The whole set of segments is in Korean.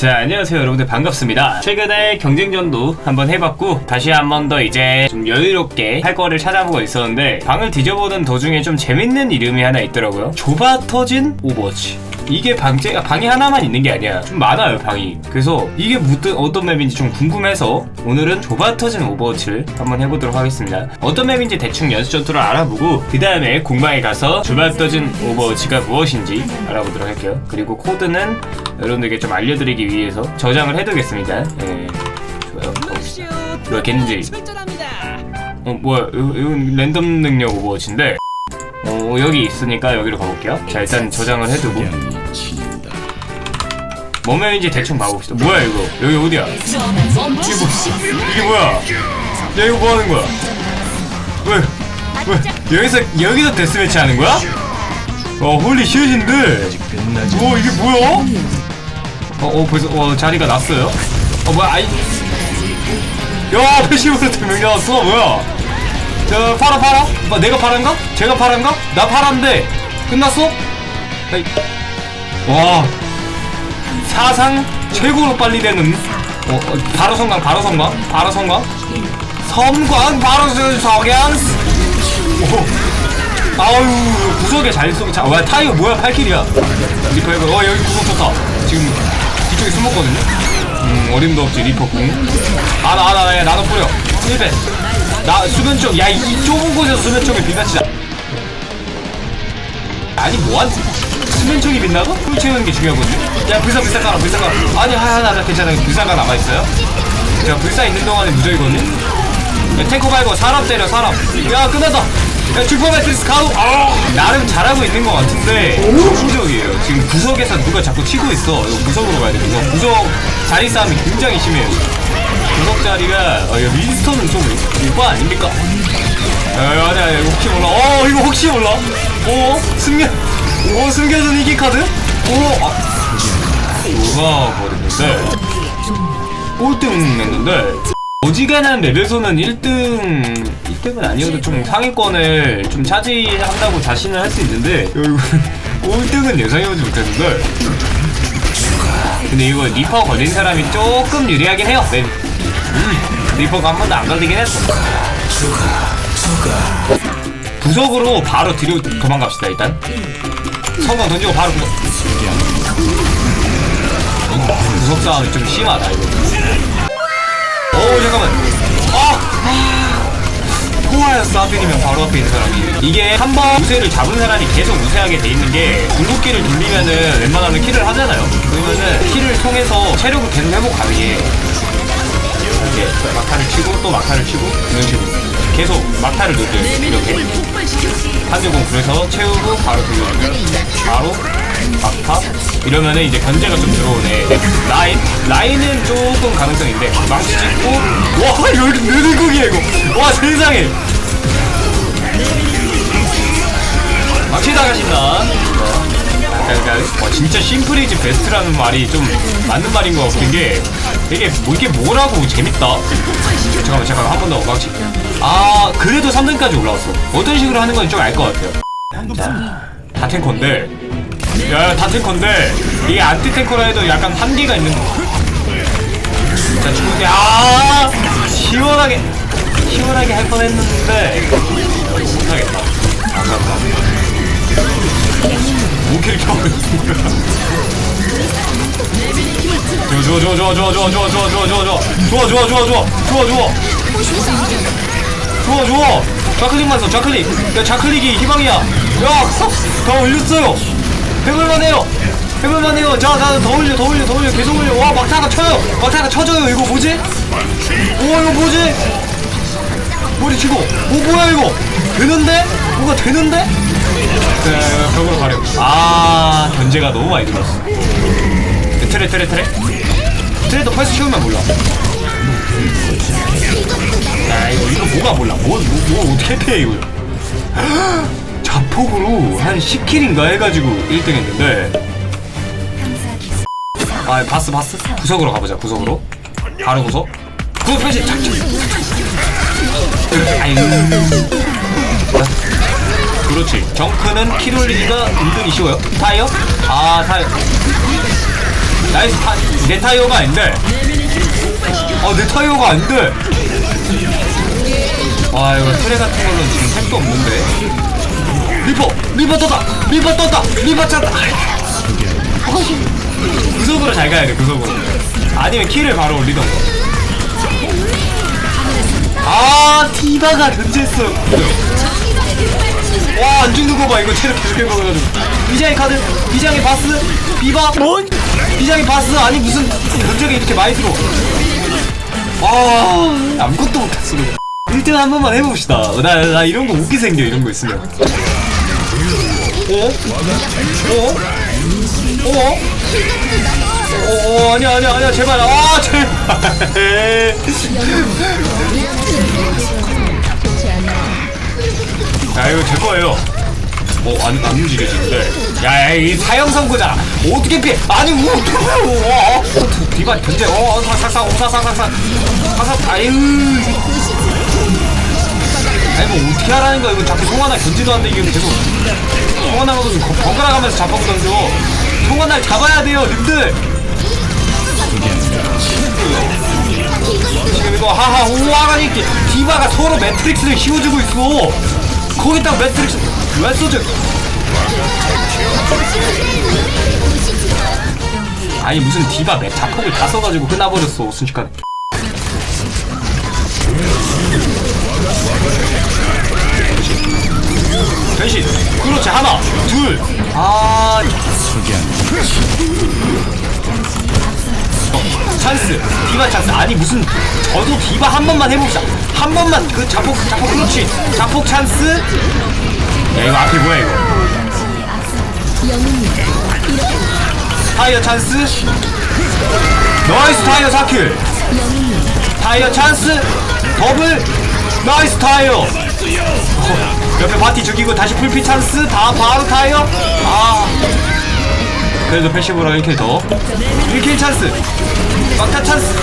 자 안녕하세요 여러분들. 반갑습니다. 최근에 경쟁전도 한번 해봤고 다시 한번 더 이제 좀 여유롭게 할 거를 찾아보고 있었는데 방을 뒤져보는 도중에 좀 재밌는 이름이 하나 있더라고요. 좁아 터진 오버워치 이게 방제, 방이 하나만 있는 게 아니야. 좀 많아요 방이. 그래서 이게 무슨 어떤 맵인지 좀 궁금해서 오늘은 좁아 터진 오버워치를 한번 해보도록 하겠습니다. 어떤 맵인지 대충 연습 전투를 알아보고 그 다음에 공방에 가서 좁아 터진 오버워치가 무엇인지 알아보도록 할게요. 그리고 코드는 여러분들에게 좀 알려드리기 위해서 저장을 해두겠습니다. 예, 좋아요. 뭐야 겐지. 어 뭐야 이건 랜덤 능력 오버워치인데. 어 여기 있으니까 여기로 가볼게요. 자 일단 저장을 해두고 뭔 맵인지 대충 봐봅시다 뭐야 이거 여기 어디야 이게 뭐 이게 뭐야 야 이거 뭐 하는 거야 왜 왜 여기서 여기서 데스매치 하는 거야? 어 홀리 쉣인데 오 이게 뭐야? 어, 어 벌써 어 자리가 났어요? 어 뭐야 아이 야 패시브로 두명 나왔어 뭐야 저 팔아 뭐, 내가 파란가? 제가 파란가? 나 파란데 끝났어? 아이. 와. 사상 최고로 빨리 되는 어, 어, 바로 성광 바로 성광 바로 성광 섬광 바로 서- 석양. 오. 아유 구석에 잘 쏘고 자, 와 타이어 뭐야 8킬이야. 리퍼 이거 어 여기 구석 좋다. 지금 뒤쪽에 숨었거든요? 음 어림도 없지 리퍼 궁. 아나 아나 나 나도 뿌려. 1배 나 수면 쪽야이 좁은 곳에서 수면 쪽에 빛나지 아니 뭐한 수면 쪽이 빛나고? 풀 채우는 게 중요하거든요. 야 불사 불사 가라 불사 가라 아니 하나 나 괜찮아 불사가 남아있어요? 자 불사 있는 동안에 무적이거든요 야, 탱커 말고 사람 때려 사람. 야 끝났다. 야 슈퍼 매트리스 가도 아 나름 잘하고 있는 것 같은데 소극적이에요. 지금 구석에서 누가 자꾸 치고 있어. 이거 구석으로 가야 돼 구석. 구석 자리 싸움이 굉장히 심해요. 구석 자리가 어, 이거 윈스턴은 좀 오빠 아닙니까? 야, 아니야, 아니야, 이거 혹시 몰라. 어, 이거 혹시 몰라. 오, 숨겨, 오, 숨겨진 이기 카드? 오, 아, 녹아버렸는데. 꼴등 했는데. 어지간한 맵에서는 1등, 1등은 아니어도 좀 상위권을 좀 차지한다고 자신을 할 수 있는데, 꼴등은 예상해보지 못했는데. 근데 이거 리퍼 걸린 사람이 조금 유리하긴 해요. 네. 음, 리퍼가 한 번도 안 걸리긴 했어. 구석으로 바로 뒤로 도망갑시다 일단 성공 던지고 바로 구석 싸움이 좀 심하다 이거. 오 잠깐만. 아! 포화였어 하필이면 바로 앞에 있는 사람이. 이게 한 번 우세를 잡은 사람이 계속 우세하게 돼 있는 게 궁극기를 돌리면은 웬만하면 킬을 하잖아요. 그러면은 킬을 통해서 체력을 계속 회복 가능해 이렇게 막타를 치고 또 막타를 치고 이런 식으로 계속 막타를 넣어줘요 이렇게. 한주공 그래서 채우고 바로 돌려주고 바로 막타? 이러면은 이제 견제가 좀 들어오네. 라인 라인은 조금 가능성인데 망치 찍고 와 이거 이렇게 느는 곡이야 이거? 와 세상에! 망치 당하신다 그러니까 와, 진짜 심플이지 베스트라는 말이 좀 맞는 말인 것 같은 게 되게 뭐 이게 뭐라고 재밌다. 잠깐만 잠깐만 한 번 더 망치. 아 그래도 3등까지 올라왔어. 어떤 식으로 하는 건지 좀 알 것 같아요. 자, 다 탱커인데 야다 탱커인데 이게 안티 탱커라 해도 약간 한계가 있는 거. 자 죽는데 아 시원하게 시원하게 할 뻔했는데 못하겠다. 아깝다. 5킬 하고 있으니까 좋아 좋아 좋아 좋아 좋아 좋아 좋아 좋아 좋아. 좋아 좋아 좋아 좋아. 좋아 좋아. 좋아 좋아. 좋아 좌클릭만 써 좌클릭. 야 좌클릭이 희망이야. 야다 올렸어요. 해볼만 해요. 해볼만 해요. 자나더 올려 더 올려 더 올려. 계속 올려. 와 막타가 쳐요. 막타가 쳐져요. 이거 뭐지? 오 이거 뭐지? 머리 치고. 오 뭐야 이거? 되는데? 뭐가 되는데? 네, 벽으로 가려. 아, 견제가 너무 많이 들었어. 트레, 트레, 트레. 트레도 펄스 키우면 몰라. 야, 이거, 이거 뭐가 몰라. 뭐, 뭐, 뭐 어떻게 패, 이거. 자폭으로 한 10킬인가 해가지고 1등 했는데. 아, 바스, 바스. 구석으로 가보자, 구석으로. 바로 구석. 구석 표시, 착, 착. 아유. 그렇지. 정크는 킬 올리기가 은근히 쉬워요. 타이어? 아 타이어. 나이스 타, 내 타이어가 아닌데 어내 타이어가 안돼. 아 이거 트레 같은 걸로는 지금 택도 없는데. 리퍼 리퍼 떴다. 리퍼 떴다. 리퍼 찼다. 구석으로 잘 가야 돼 구석으로. 아니면 키를 바로 올리던가. 아 티바가 견제했어 와 안 죽는 거 봐. 이거 체력 계속 해먹어가지고. 비장의 카드 비장의 바스 비바. 뭔? 비장의 바스. 아니 무슨 견제가 이렇게 많이 들어. 아 아무것도 못했어. 그냥 1등 한 번만 해봅시다. 나, 나 이런 거 웃기 생겨 이런 거 있으면. 어? 어? 어? 어, 어, 아니야, 아니야, 아니야, 제발, 아, 제발. 야, 이거 제 거예요. 어, 안, 안 움직여지는데. 야, 야, 이 사형 선고잖아. 어떻게 피해? 아니, 뭐, 어떻게 피해? 어, 어, 디바 견제, 어, 어, 삭삭삭, 오사삭삭삭. 사삭, 아유. 아니, 뭐, 어떻게 하라는 거야. 이거 자꾸 송하나 견제도 안 돼. 이게 계속. 송하나가 무슨 거- 번갈아 가면서 잡아고 던져. 송하나를 잡아야 돼요, 님들. 지금 이거 하하 있게 디바가 서로 매트릭스를 씌워주고 있어 거기다 매트릭스. 왜 써져 아니 무슨 디바 매 자폭을 다 써가지고 끝나버렸어 순식간에. 변신. 그렇지 하나 둘아 찬스 디바 찬스. 아니 무슨 저도 디바 한 번만 해봅시다. 한 번만. 그 자폭 자폭 그렇지. 자폭 찬스. 야 이거 앞에 뭐야 이거? 타이어 찬스. 나이스 타이어 4킬. 타이어 찬스. 더블. 나이스 타이어 어, 옆에 바티 죽이고 다시 풀피 찬스. 다 바로 타이어. 아 그래도 패시브로 1킬 더. 1킬 찬스. 막타 찬스.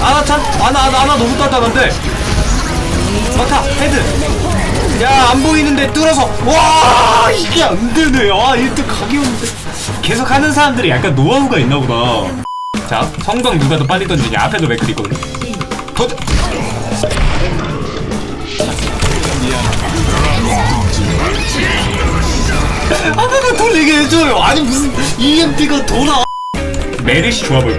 아나 찬 아나 아나 아나 너무 단단한데. 막타 헤드. 야 안 보이는데 뚫어서. 와 이게 안 되네. 아 1등 각이 오는데. 계속 하는 사람들이 약간 노하우가 있나 보다. 자 성광 누가 더 빨리 던지냐. 앞에도 맥클 있거든. 더 한 번만 돌리게 해줘요? 아니 무슨 EMP가 돌아. 메르시 좋아 보여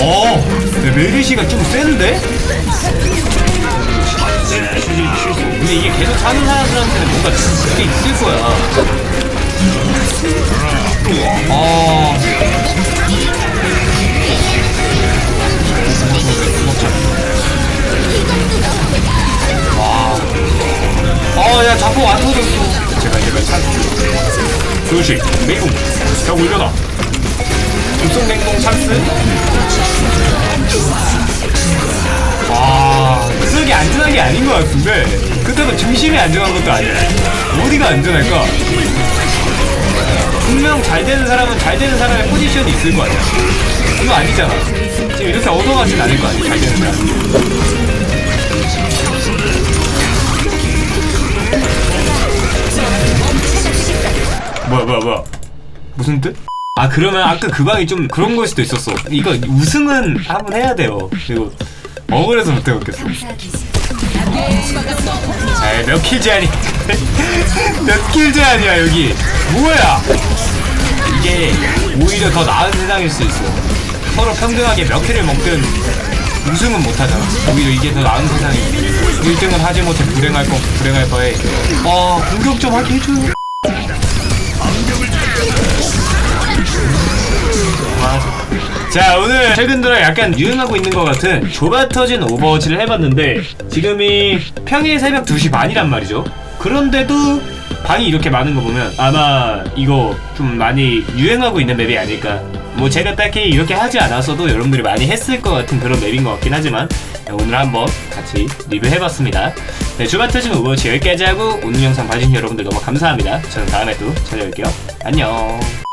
어 근데 메르시가 좀 센데? 근데 이게 계속 사는 사람들한테는 뭔가 그게 있을 거야 어, 야, 자꾸 안 터졌어. 제발, 제발, 찬. 조식, 냉동. 벽 올려놔. 급속 냉동 찬스. 아, 그속이 안전한 게 아닌 것 같은데. 그때도 중심이 안전한 것도 아니야. 어디가 안전할까? 분명 잘 되는 사람은 잘 되는 사람의 포지션이 있을 거 아니야. 이거 아니잖아. 지금 이렇게 얻어가진 않을 거 아니야, 잘 되는 사람. 뭐야 뭐야 뭐야. 무슨 뜻? 아 그러면 아까 그 방이 좀 그런 걸 수도 있었어. 이거 우승은 한번 해야 돼요. 그리고 억울해서 못 해먹겠어. 아몇킬 제한이 몇킬 제한이야 여기? 뭐야? 이게 오히려 더 나은 세상일 수 있어. 서로 평등하게 몇 킬을 먹든 우승은 못하잖아. 오히려 이게 더 나은 세상이 1등은 하지 못해 불행할 거 불행할 바에. 아 공격 좀 하게 해줘요 자 오늘 최근 들어 약간 유행하고 있는 것 같은 조가 터진 오버워치를 해봤는데 지금이 평일 새벽 2시 반이란 말이죠. 그런데도 방이 이렇게 많은 거 보면 아마 이거 좀 많이 유행하고 있는 맵이 아닐까. 뭐 제가 딱히 이렇게 하지 않았어도 여러분들이 많이 했을 것 같은 그런 맵인 것 같긴 하지만 오늘 한번 같이 리뷰해봤습니다. 네, 주가 터진 오버워치 여기까지 하고 오늘 영상 봐주신 여러분들 너무 감사합니다. 저는 다음에 또 찾아올게요. 안녕